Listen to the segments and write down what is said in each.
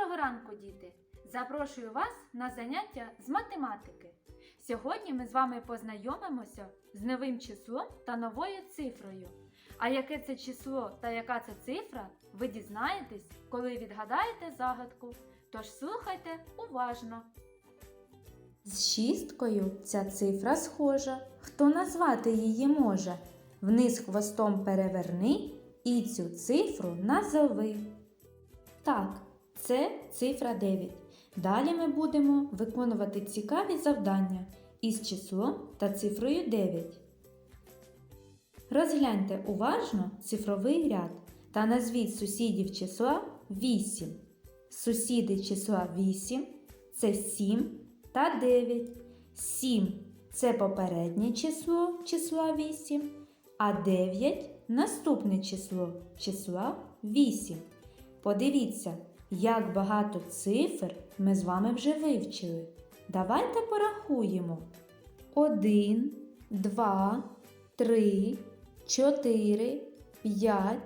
Доброго ранку, діти! Запрошую вас на заняття з математики. Сьогодні ми з вами познайомимося з новим числом та новою цифрою. А яке це число та яка це цифра, ви дізнаєтесь, коли відгадаєте загадку. Тож слухайте уважно. З шісткою ця цифра схожа. Хто назвати її може? Вниз хвостом переверни і цю цифру назови. Так, це цифра 9. Далі ми будемо виконувати цікаві завдання із числом та цифрою 9. Розгляньте уважно цифровий ряд та назвіть сусідів числа 8. Сусіди числа 8 це 7 та 9. 7 це попереднє число числа 8, а 9 наступне число числа 8. Подивіться, як багато цифр ми з вами вже вивчили. Давайте порахуємо. 1, 2, 3, 4, 5,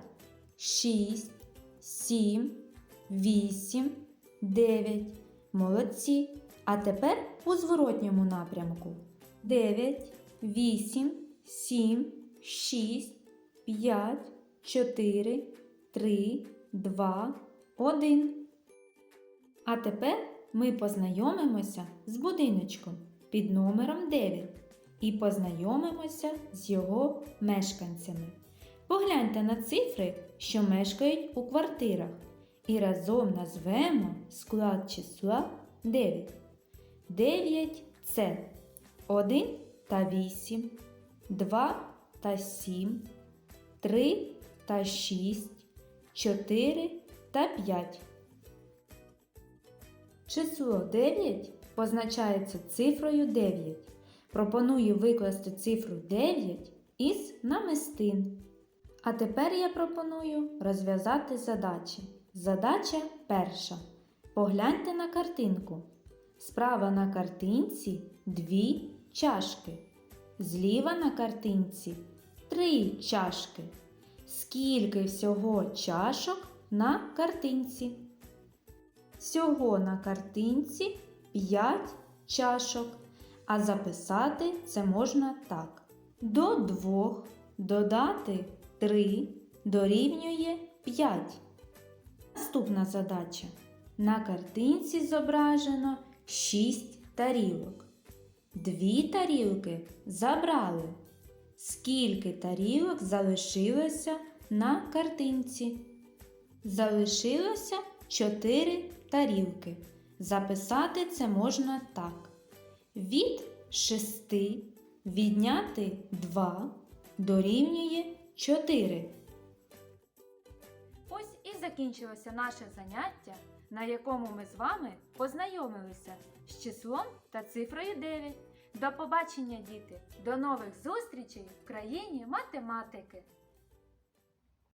6, 7, 8, 9. Молодці. А тепер у зворотньому напрямку. 9, 8, 7, 6, 5, 4, 3, 2, 1. А тепер ми познайомимося з будиночком під номером 9 і познайомимося з його мешканцями. Погляньте на цифри, що мешкають у квартирах, і разом назвемо склад числа 9. 9 це 1 та 8, 2 та 7, 3 та 6, 4 та 5. Число 9 позначається цифрою 9. Пропоную викласти цифру 9 із намистин. А тепер я пропоную розв'язати задачі. Задача перша. Погляньте на картинку. Справа на картинці дві чашки. Зліва на картинці три чашки. Скільки всього чашок на картинці? Всього на картинці 5 чашок. А записати це можна так. До 2 додати 3 дорівнює 5. Наступна задача. На картинці зображено 6 тарілок. Дві тарілки забрали. Скільки тарілок залишилося на картинці? Залишилося 4 тарілки. Записати це можна так. Від 6 відняти 2 дорівнює 4. Ось і закінчилося наше заняття, на якому ми з вами познайомилися з числом та цифрою 9. До побачення, діти! До нових зустрічей в країні математики!